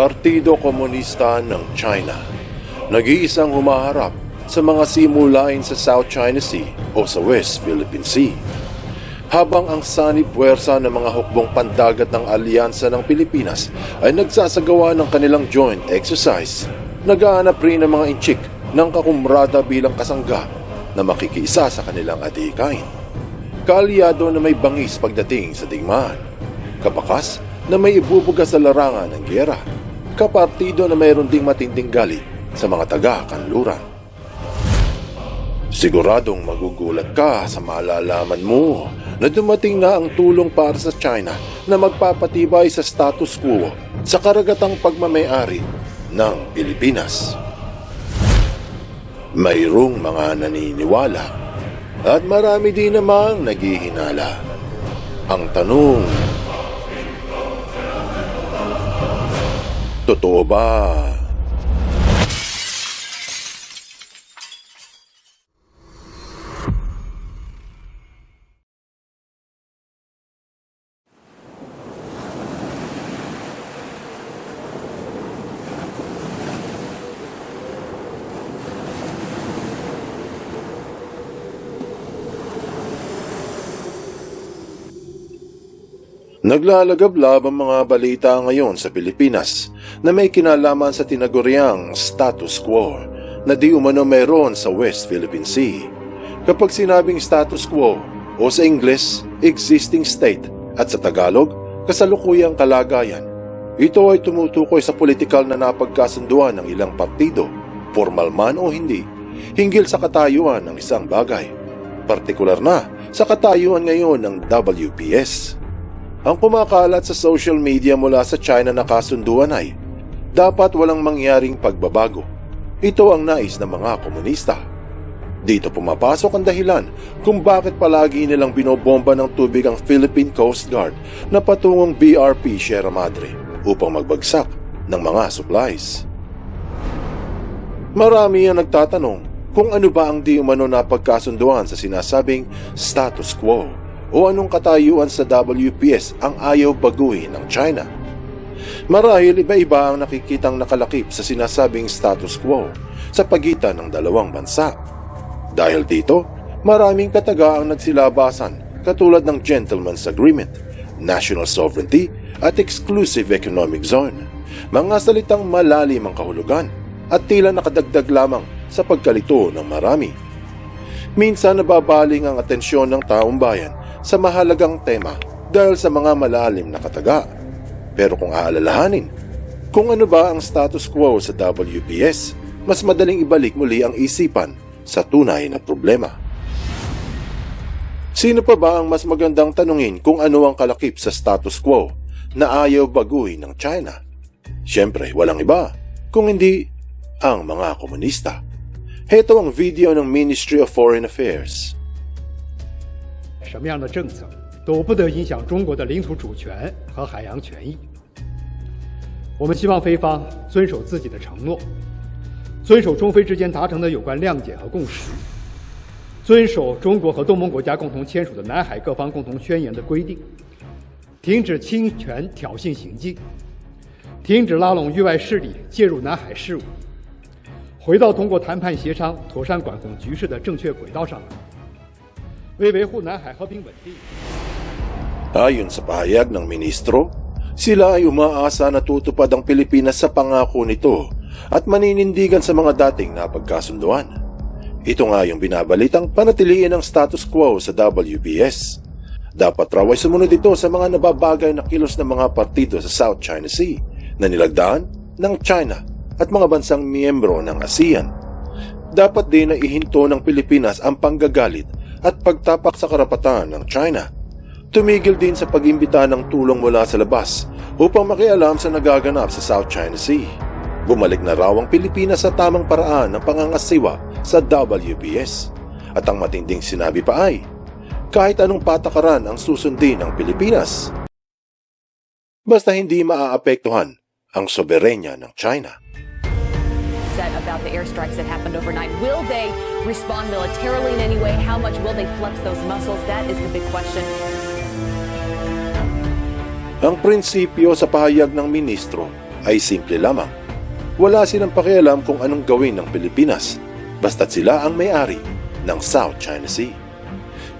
Partido Komunista ng China. Nag-iisang humaharap sa mga simulain sa South China Sea o sa West Philippine Sea. Habang ang sanib puwersa ng mga hukbong pandagat ng alyansa ng Pilipinas ay nagsasagawa ng kanilang joint exercise, nagaanap rin ng mga inchik ng kakumrada bilang kasangga na makikiisa sa kanilang adhikain. Kaalyado na may bangis pagdating sa digmaan. Kapakas na may ibubuga sa larangan ng giyera. Kapartido na mayroon ding matinding galit sa mga taga-kanluran. Siguradong magugulat ka sa malalaman mo na dumating na ang tulong para sa China na magpapatibay sa status quo sa karagatang pagmamayari ng Pilipinas. Mayroong mga naniniwala at marami din namang naghihinala. Ang tanong, totoo ba? Naglalagablab ang mga balita ngayon sa Pilipinas na may kinalaman sa tinaguriang status quo na di umano meron sa West Philippine Sea. Kapag sinabing status quo o sa Ingles, existing state at sa Tagalog, kasalukuyang kalagayan, ito ay tumutukoy sa politikal na napagkasunduan ng ilang partido, formal man o hindi, hinggil sa katayuan ng isang bagay. Partikular na sa katayuan ngayon ng WPS. Ang kumakalat sa social media mula sa China na kasunduan ay dapat walang mangyaring pagbabago. Ito ang nais ng mga komunista. Dito pumapasok ang dahilan kung bakit palagi nilang binobomba ng tubig ang Philippine Coast Guard na patungong BRP Sierra Madre upang magbagsak ng mga supplies. Marami ang nagtatanong kung ano ba ang di umano na pagkasunduan sa sinasabing status quo o anong katayuan sa WPS ang ayaw baguhin ng China. Marahil iba-iba ang nakikitang nakalakip sa sinasabing status quo sa pagitan ng dalawang bansa. Dahil dito, maraming kataga ang nagsilabasan katulad ng Gentleman's Agreement, National Sovereignty at Exclusive Economic Zone. Mga salitang malalim ang kahulugan at tila nakadagdag lamang sa pagkalito ng marami. Minsan nababaling ang atensyon ng taong bayan sa mahalagang tema dahil sa mga malalim na kataga. Pero kung aalalahanin, kung ano ba ang status quo sa WPS, mas madaling ibalik muli ang isipan sa tunay na problema. Sino pa ba ang mas magandang tanungin kung ano ang kalakip sa status quo na ayaw baguhin ng China? Siyempre, walang iba, kung hindi ang mga komunista. Heto ang video ng Ministry of Foreign Affairs. 什么样的政策都不得影响中国的领土主权和海洋权益。我们希望菲方遵守自己的承诺，遵守中非之间达成的有关谅解和共识，遵守中国和东盟国家共同签署的南海各方共同宣言的规定，停止侵权挑衅行径，停止拉拢域外势力介入南海事务，回到通过谈判协商妥善管控局势的正确轨道上来。为维护南海和平稳定。 Ayon sa pahayag ng ministro, sila ay umaasa na tutupad ang Pilipinas sa pangako nito at maninindigan sa mga dating napagkasunduan. Ito nga yung binabalitang panatiliin ang status quo sa WPS. Dapat raw ay sumunod ito sa mga nababagay na kilos ng mga partido sa South China Sea na nilagdaan ng China at mga bansang miyembro ng ASEAN. Dapat din na ihinto ng Pilipinas ang panggagalit at pagtapak sa karapatan ng China. Tumigil din sa pag-imbita ng tulong mula sa labas upang makialam sa nagaganap sa South China Sea. Bumalik na raw ang Pilipinas sa tamang paraan ng pangangasiwa sa WPS. At ang matinding sinabi pa ay, kahit anong patakaran ang susundin ng Pilipinas, basta hindi maaapektuhan ang soberenya ng China. Said about the airstrikes that happened overnight. Will they respond militarily in any way? How much will they flex those muscles? That is the big question. Ang prinsipyo sa pahayag ng ministro ay simple lamang. Wala silang pakialam kung anong gawin ng Pilipinas, basta't sila ang may-ari ng South China Sea.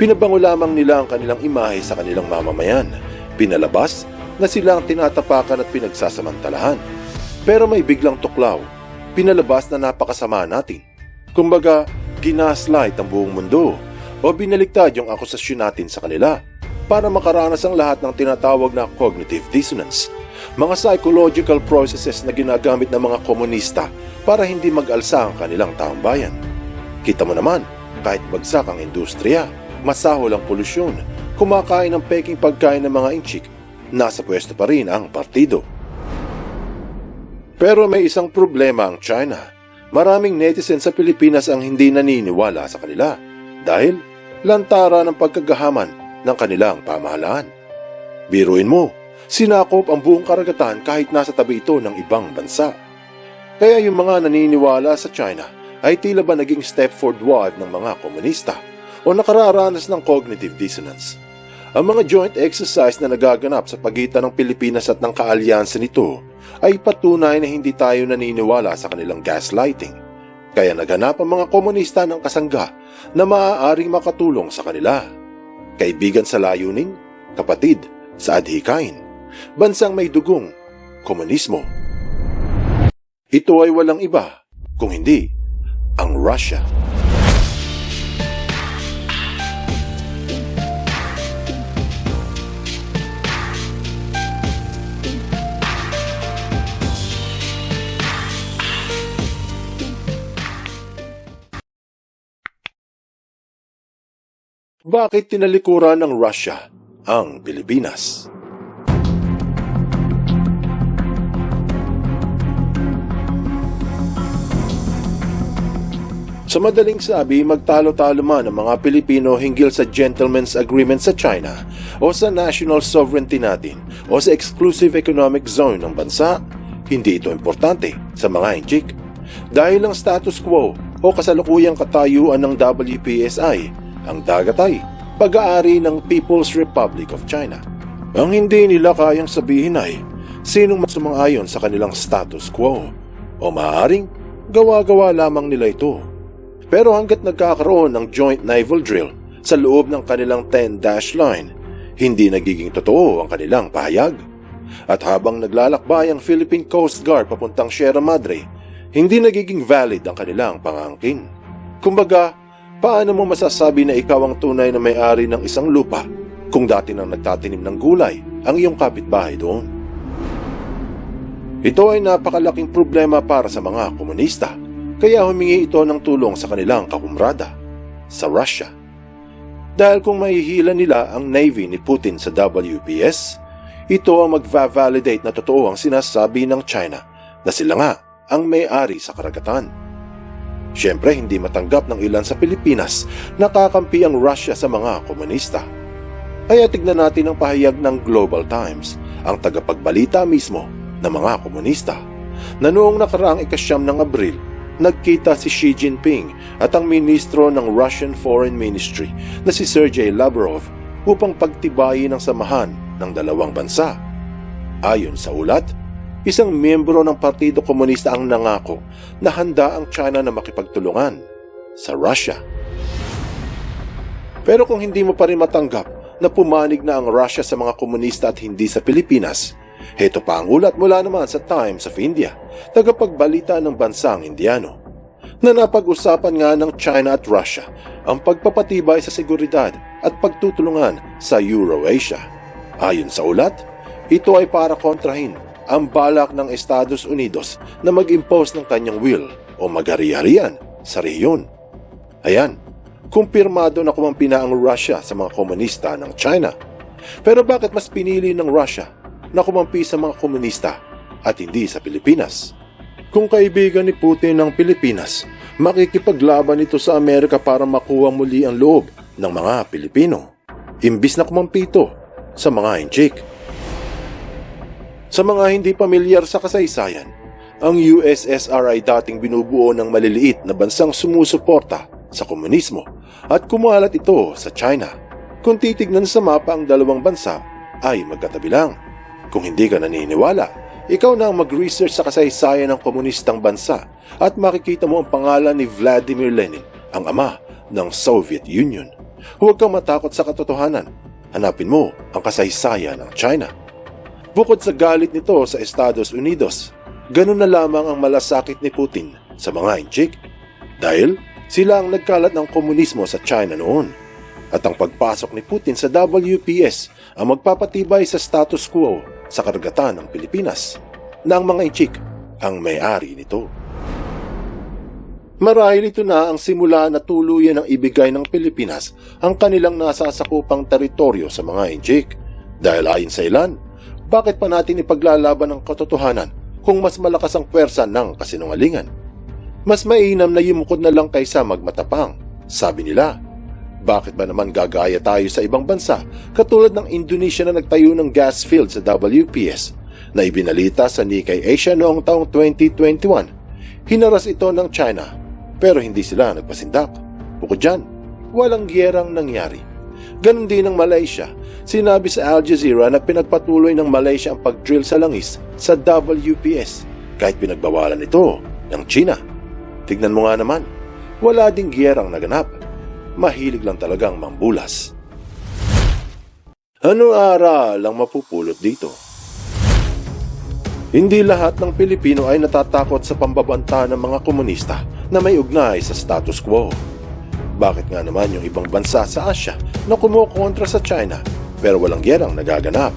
Pinabango lamang nila ang kanilang imahe sa kanilang mamamayan. Pinalabas na sila ang tinatapakan at pinagsasamantalahan. Pero may biglang tuklaw. Pinalabas na napakasama natin. Kumbaga, ginaslight ang buong mundo o binaliktad yung akusasyon natin sa kanila para makaranas ang lahat ng tinatawag na cognitive dissonance, mga psychological processes na ginagamit ng mga komunista para hindi mag-alsa ang kanilang taong bayan. Kita mo naman, kahit bagsak ang industriya, masahol ang polusyon, kumakain ng peking pagkain ng mga inchik, nasa pwesto pa rin ang partido. Pero may isang problema ang China. Maraming netizen sa Pilipinas ang hindi naniniwala sa kanila dahil lantara ng pagkagahaman ng kanilang pamahalaan. Biruin mo, sinakop ang buong karagatan kahit nasa tabi ito ng ibang bansa. Kaya yung mga naniniwala sa China ay tila ba naging Stepford wife ng mga komunista o nakararanas ng cognitive dissonance. Ang mga joint exercise na nagaganap sa pagitan ng Pilipinas at ng kaalyansa nito ay patunay na hindi tayo naniniwala sa kanilang gaslighting. Kaya naghanap ang mga komunista ng kasangga na maaaring makatulong sa kanila. Kaibigan sa layunin, kapatid sa adhikain, bansang may dugong, komunismo. Ito ay walang iba kung hindi ang Russia. Bakit tinalikuran ng Russia ang Pilipinas? Sa madaling sabi, magtalo-talo man ang mga Pilipino hinggil sa Gentleman's Agreement sa China o sa national sovereignty natin o sa exclusive economic zone ng bansa, hindi ito importante sa mga inchik. Dahil ang status quo o kasalukuyang katayuan ng WPSI, ang dagat ay pag-aari ng People's Republic of China. Ang hindi nila kayang sabihin ay sinong mas sumang-ayon sa kanilang status quo o maaaring gawa-gawa lamang nila ito. Pero hanggat nagkakaroon ng joint naval drill sa loob ng kanilang 10-dash line, hindi nagiging totoo ang kanilang pahayag. At habang naglalakbay ang Philippine Coast Guard papuntang Sierra Madre, hindi nagiging valid ang kanilang pangangkin. Kumbaga, paano mo masasabi na ikaw ang tunay na may-ari ng isang lupa kung dati nang nagtatanim ng gulay ang iyong kapitbahay doon? Ito ay napakalaking problema para sa mga komunista kaya humingi ito ng tulong sa kanilang kakumrada, sa Russia. Dahil kung mahihila nila ang Navy ni Putin sa WPS, ito ang magva-validate na totoo ang sinasabi ng China na sila nga ang may-ari sa karagatan. Siyempre hindi matanggap ng ilan sa Pilipinas na kakampi ang Russia sa mga komunista. Kaya tignan natin ang pahayag ng Global Times, ang tagapagbalita mismo ng mga komunista, na noong nakaraang ikasyam ng Abril nagkita si Xi Jinping at ang ministro ng Russian Foreign Ministry na si Sergei Lavrov upang pagtibayin ang samahan ng dalawang bansa. Ayon sa ulat, isang miyembro ng Partido Komunista ang nangako na handa ang China na makipagtulungan sa Russia. Pero kung hindi mo pa rin matanggap na pumanig na ang Russia sa mga komunista at hindi sa Pilipinas, Heto pa ang ulat mula naman sa Times of India, tagapagbalita ng bansang Indiano, na napag-usapan nga ng China at Russia ang pagpapatibay sa seguridad at pagtutulungan sa Eurasia. Ayon sa ulat, ito ay para kontrahin ang balak ng Estados Unidos na mag-impose ng kanyang will o magari-harian sa rehiyon. Ayan, kumpirmado na kumampi na ang Russia sa mga komunista ng China. Pero bakit mas pinili ng Russia na kumampi sa mga komunista at hindi sa Pilipinas. Kung kaibigan ni Putin ng Pilipinas, makikipaglaban ito sa Amerika para makuha muli ang loob ng mga Pilipino. Imbis na kumampi ito sa mga inchik. Sa mga hindi pamilyar sa kasaysayan, ang USSR ay dating binubuo ng maliliit na bansang sumusuporta sa komunismo at kumalat ito sa China. Kung titignan sa mapa ang dalawang bansa ay magkatabi lang. Kung hindi ka naniniwala, Ikaw na ang mag-research sa kasaysayan ng komunistang bansa at makikita mo ang pangalan ni Vladimir Lenin, ang ama ng Soviet Union. Huwag kang matakot sa katotohanan. Hanapin mo ang kasaysayan ng China. Bukod sa galit nito sa Estados Unidos, ganun na lamang ang malasakit ni Putin sa mga inchik dahil sila ang nagkalat ng komunismo sa China noon. At ang pagpasok ni Putin sa WPS ang magpapatibay sa status quo sa karagatan ng Pilipinas na ang mga inchik ang may-ari nito. Marahil ito na ang simula na tuluyan ng ibigay ng Pilipinas ang kanilang nasasakupang teritoryo sa mga inchik. Dahil ayon sa ilan, bakit pa natin ipaglalaban ang katotohanan kung mas malakas ang pwersa ng kasinungalingan? Mas mainam na yumukod na lang kaysa magmatapang, sabi nila. Bakit ba naman gagaya tayo sa ibang bansa katulad ng Indonesia na nagtayo ng gas field sa WPS na ibinalita sa Nikkei Asia noong taong 2021? Hinaras ito ng China pero hindi sila nagpasindak. Bukod dyan, walang gyerang nangyari. Ganon din ng Malaysia. Sinabi sa Al Jazeera na pinagpatuloy ng Malaysia ang pag-drill sa langis sa WPS kahit pinagbawalan ito ng China. Tignan mo nga naman, wala ding gyerang naganap. Mahilig lang talagang mambulas. Ano aral ang mapupulot dito? Hindi lahat ng Pilipino ay natatakot sa pambabanta ng mga komunista na may ugnay sa status quo. Bakit nga naman yung ibang bansa sa Asya na kumukontra sa China pero walang gerang nagaganap?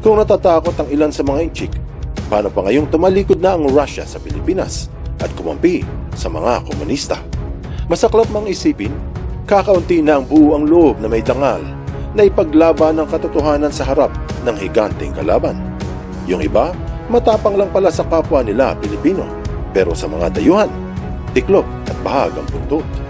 Kung natatakot ang ilan sa mga inchik, paano pa ngayong tumalikod na ang Russia sa Pilipinas at kumampi sa mga komunista? Masaklap mang isipin, kakaunti na ang buo ang loob na may dangal na ipaglaban ng katotohanan sa harap ng higanting kalaban. Yung iba, matapang lang pala sa kapwa nila Pilipino, pero sa mga dayuhan, tiklop at bahagang buntot.